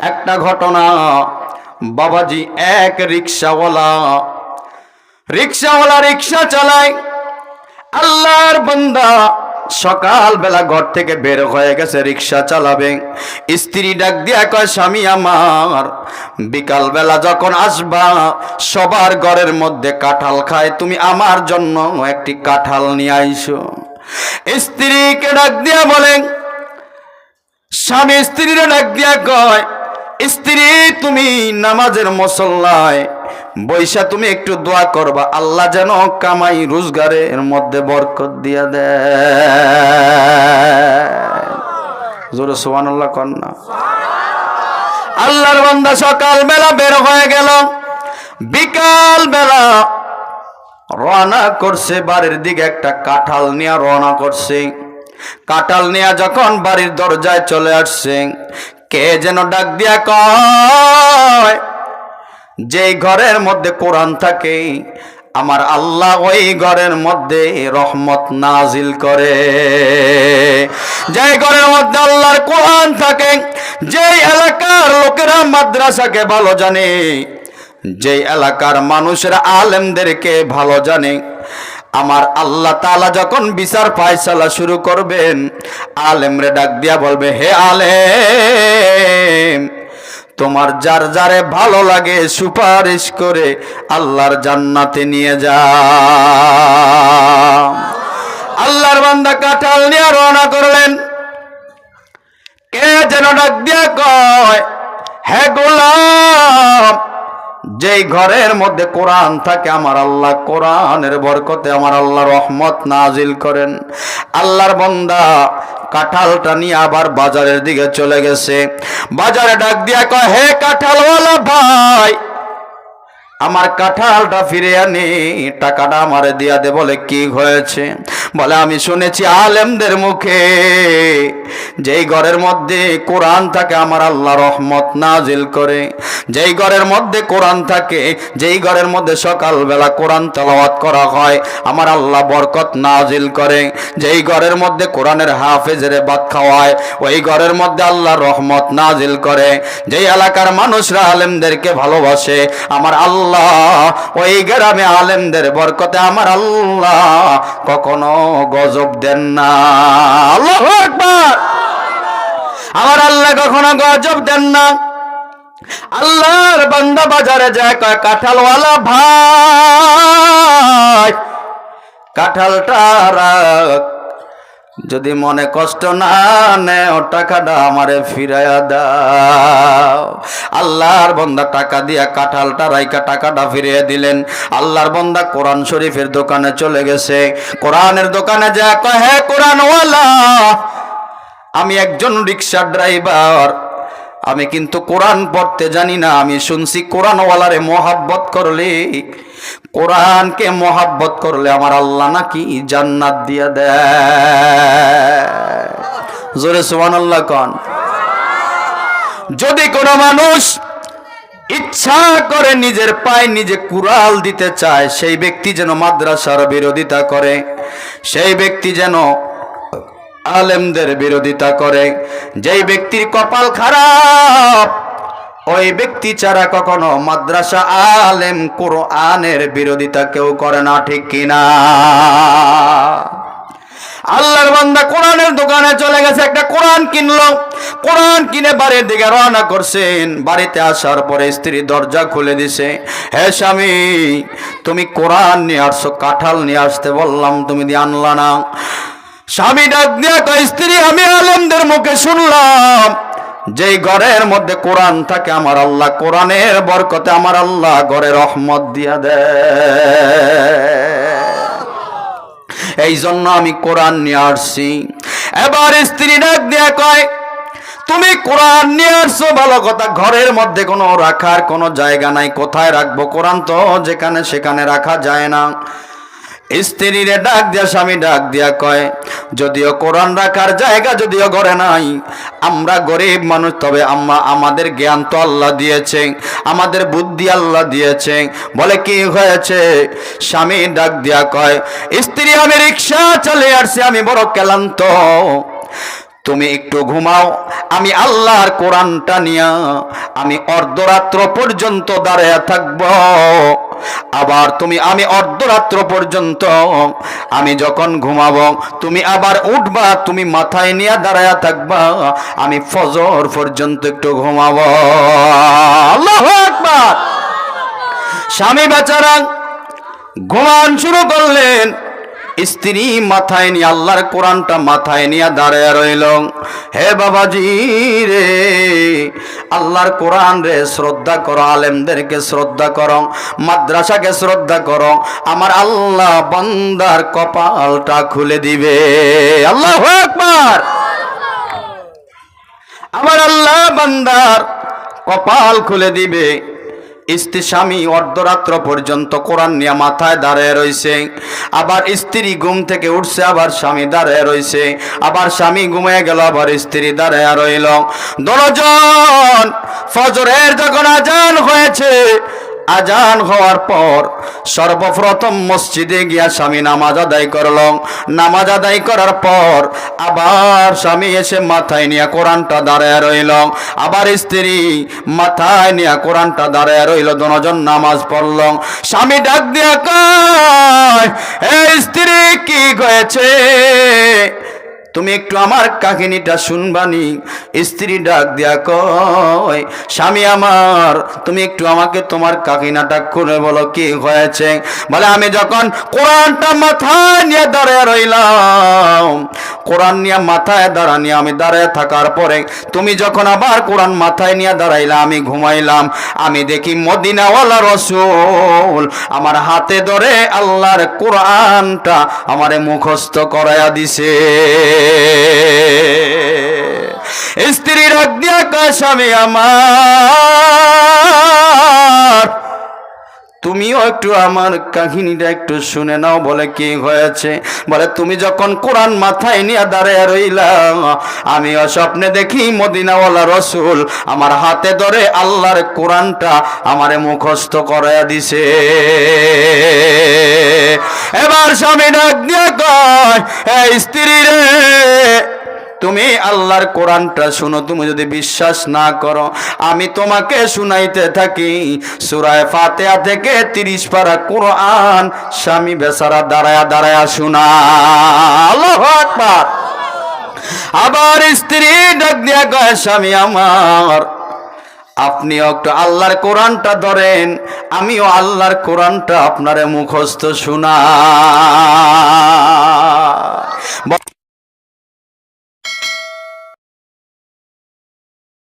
একটা ঘটনা বাবাজি এক রিক্সাওয়ালা রিক্সাওয়ালা রিক্সা চালায়। আল্লাহর বান্দা সকালবেলা ঘর থেকে বের হয়ে গেছে, রিক্সা চালাবে। স্ত্রী ডাক দিয়া কয়, স্বামী আমার, বিকালবেলা যখন আসবা, সবার ঘরের মধ্যে কাঁঠাল খায়, তুমি আমার জন্য একটি কাঁঠাল নিয়ে আইসো। স্ত্রীকে ডাক দিয়া বলেন স্বামী স্ত্রীর ডাক দিয়া কয়, স্ত্রী, তুমি নামাজের মসল্লায় বৈশা তুমি একটু দোয়া করবা, আল্লাহ যেন কামাই রোজগারের মধ্যে বরকত দিয়া দে জোরে সোহান আল্লাহ কন্যা আল্লাহর বান্দা সকাল বেলা বের হয়ে গেল বিকাল বেলা রওনা করছে বাড়ির দিকে একটা কাঁঠাল নিয়ে রওনা করছে। কাঁঠাল নিয়ে যখন বাড়ির দরজায় চলে আসছে, কে যেন ডাক দিয়া কয় যেই ঘরের মধ্যে কোরআন থাকে, আমার আল্লাহ ওই ঘরের মধ্যে রহমত নাজিল করে। যেই ঘরের মধ্যে আল্লাহর কোরআন থাকে যেই এলাকার লোকেরা মাদ্রাসাকে ভালো জানে যেই এলাকার মানুষেরা আলেমদেরকে ভালো জানে, আমার আল্লাহ তালা যখন বিচার ফায়সালা শুরু করবেন, আলেমরে ডাক দিয়া বলবে, হে আলেম তোমার যার যারে ভালো লাগে সুপারিশ করে আল্লাহর জান্নাতে নিয়ে যা। যেই ঘরের মধ্যে কোরআন থাকে, আমার আল্লাহ কোরআনের বরকতে আমার আল্লাহ রহমত নাজিল করেন। আল্লাহর বন্দা কাঁঠালটা নিয়ে আবার বাজারের দিকে চলে গেছে। বাজারে ডাক দিয়া কয়, হে কাঁঠালওয়ালা ভাই আমার কাঁঠালটা ফিরে আনি, টাকাটা আমারে দিয়া দে বলে কি হয়েছে? বলে, আমি শুনেছি আলেমদের মুখে যেই ঘরের মধ্যে কোরআন থাকে, আমার আল্লাহ রহমত নাজিল করে। যেই ঘরের মধ্যে কোরআন থাকে, যেই ঘরের মধ্যে সকালবেলা কোরআন তেলাওয়াত করা হয়, আমার আল্লাহ বরকত নাজিল করে। যেই ঘরের মধ্যে কোরআনের হাফেজের বাদ খাওয়ায়, ওই ঘরের মধ্যে আল্লাহ রহমত নাজিল করে। যেই এলাকার মানুষরা আলেমদেরকে ভালোবাসে, আমার আল্লাহ ওই গ্রামে আলেমদের বরকতে আমার আল্লাহ কখনো গজব দেন না। আল্লাহ আকবার। আমার আল্লাহ কখনো গজব দেন না। আল্লাহর বান্দা বাজারে যায়, কয়, কাঁঠালওয়ালা ভাই, কাঁঠালটা যদি মনে কষ্ট না নেও, টাকাটা আমারে ফিরাইয়া দাও। আল্লাহর বন্দা টাকা দিয়া কাঁঠালটা রাইকা টাকাটা ফিরিয়ে দিলেন। আল্লাহর বন্দা কোরআন শরীফের দোকানে চলে গেছে। কোরআনের দোকানে যা কয় হ্যাঁ কোরআনওয়ালা, আমি একজন রিক্সা ড্রাইভার। আমি কিন্তু কোরআন পড়তে জানি না, আমি শুনছি কোরআনওয়ালারে মোহাব্বত করলে। কোরআনকে মোহাব্বত করলে আমার আল্লাহ নাকি জান্নাত দিয়া দেয়। জোরে সুবান আল্লাহ কন। যদি কোনো মানুষ ইচ্ছা করে নিজের পায়ে নিজে কুড়াল দিতে চায়, সেই ব্যক্তি যেন মাদ্রাসার বিরোধিতা করে, সেই ব্যক্তি যেন আলেমদের বিরোধিতা করে, যেই ব্যক্তির কপাল খারাপ ওই ব্যক্তি ছাড়া কখনো মাদ্রাসা আলেম কোরআনের বিরোধিতা কেউ করে না, ঠিক কিনা আল্লাহর বান্দা কোরআনের দোকানে চলে গেছে, একটা কোরআন কিনলো। কোরআন কিনে বাড়ির দিকে রওনা করছেন। বাড়িতে আসার পরে স্ত্রী দরজা খুলে দিছে। হে স্বামী, তুমি কোরআন নিয়ে আসছো, কাঁঠাল নিয়ে আসতে বললাম, তুমি দিয়ে আনলা না। স্বামী ডাক দিয়া কয়, স্ত্রী, আমি আলেমদের মুখে শুনলাম। যেই ঘরের মধ্যে কোরআন থাকে, আমার আল্লাহ কোরআনের বরকতে আমার আল্লাহ ঘরে রহমত দিয়া দেয় এই জন্য আমি কোরআন নিয়ে আসছি। এবার স্ত্রী ডাক দিয়া কয়, তুমি কোরআন নিয়ে আসছো, ভালো কথা। ঘরের মধ্যে কোনো রাখার কোনো জায়গা নাই। কোথায় রাখব? কোরআন তো যেখানে সেখানে রাখা যায় না। স্ত্রীরে ডাক দিয়া, স্বামী ডাক দিয়া কয়, যদিও কোরআন রাখার জায়গা যদিও ঘরে নাই, আমরা গরিব মানুষ, তবে আম্মা আমাদের জ্ঞান তো আল্লাহ দিয়েছে, আমাদের বুদ্ধি আল্লাহ দিয়েছে। বলে কি হয়েছে? স্বামী ডাক দিয়া কয়, স্ত্রী, আমি রিক্সা চালিয়ে আসছি, আমি বড় ক্লান্ত। তুমি একটু ঘুমাও, আমি আল্লাহর কোরআনটা নিয়া, আমি অর্ধরাত্র পর্যন্ত দাঁড়ায় থাকব। আবার তুমি আমি অর্ধরাত্র পর্যন্ত আমি যখন ঘুমাব, তুমি আবার উঠবা, তুমি মাথায় নিয়ে দাঁড়ায় থাকবা, আমি ফজর পর্যন্ত একটু ঘুমাব। আল্লাহু আকবার! স্বামী বেচারা ঘুমান শুরু করলেন। স্ত্রী মাথায় নিয়ে, আল্লাহর কোরআনটা মাথায় নিয়ে দাঁড়ায় রইল। হে বাবাজি রে, আল্লাহর কোরআন রে, শ্রদ্ধা করো, আলেমদেরকে শ্রদ্ধা করো, মাদ্রাসাকে শ্রদ্ধা করো, আমার আল্লাহ বান্দার কপালটা খুলে দিবে। আল্লাহ আকবার। আমার আল্লাহ বান্দার কপাল খুলে দিবে। স্ত্রী অর্ধরাত্র পর্যন্ত কোরআন নিয়ে মাথায় দাঁড়িয়ে রয়েছে। আবার স্ত্রী ঘুম থেকে উঠছে, আবার স্বামী দাঁড়িয়ে রয়েছে। আবার স্বামী ঘুমিয়ে গেল, আবার স্ত্রী দাঁড়িয়ে রইল। দরজন ফজরের যখন আজান হয়েছে আজান হওয়ার পর সর্বপ্রথম মসজিদে গিয়া স্বামী নামাজ আদায় করল। নামাজ আদায় করার পর আবার স্বামী এসে মাথায় নিয়ে কোরআনটা দাঁড়ায় রইল। আবার স্ত্রী মাথায় নিয়ে কোরআনটা দাঁড়ায় রইল, দুজন নামাজ পড়ল। স্বামী ডাক দিয়া কয় স্ত্রী, কি হয়েছে? তুমি একটু আমার কাহিনীটা শুনবানি। স্ত্রী ডাক দিয়া কয়, স্বামী আমার, তুমি একটু আমাকে তোমার কাহিনাটা করে বলো কি হয়েছে? বলে, আমি যখন কোরআনটা মাথায় নিয়ে দাঁড়িয়ে রইলাম, কোরআন নিয়ে মাথায় দাঁড়ানি, আমি দাঁড়ায় থাকার পরে তুমি যখন আবার কোরআন মাথায় নিয়ে দাঁড়াইলা, আমি ঘুমাইলাম, আমি দেখি মদিনাওয়ালা রসুল আমার হাতে ধরে আল্লাহর কোরআনটা আমারে মুখস্থ করাইয়া দিছে। স্ত্রী রাখ দিয়া স্বামী আমার। তুমিও একটু আমার কাহিনীটা একটু শুনে নাও, বলে কি হয়েছে? বলে, তুমি যখন কোরআন মাথায় নিয়ে দাঁড়িয়ে রইলাম আমি স্বপ্নে দেখি মদিনাওয়ালা রসুল আমার হাতে ধরে আল্লাহর কোরআনটা আমারে মুখস্থ করাইয়া দিছে। এবার স্বামী ডাক দিয়া কয় স্ত্রী রে তুমি আল্লাহর কোরআনটা শুনো, তুমি যদি বিশ্বাস না করো, আমি তোমাকে শুনাইতে থাকি। সুরায় ফাতেহা থেকে তিরিশ পারা কোরআন স্বামী বেচারা দাঁড়ায়া দাঁড়ায়া শোনা আল্লাহু আবার স্ত্রী ডাক দিয়া কয়, স্বামী আমার আপনি একটু আল্লাহর কোরআনটা ধরেন, আমিও আল্লাহর কোরআনটা আপনারে মুখস্থ শোনা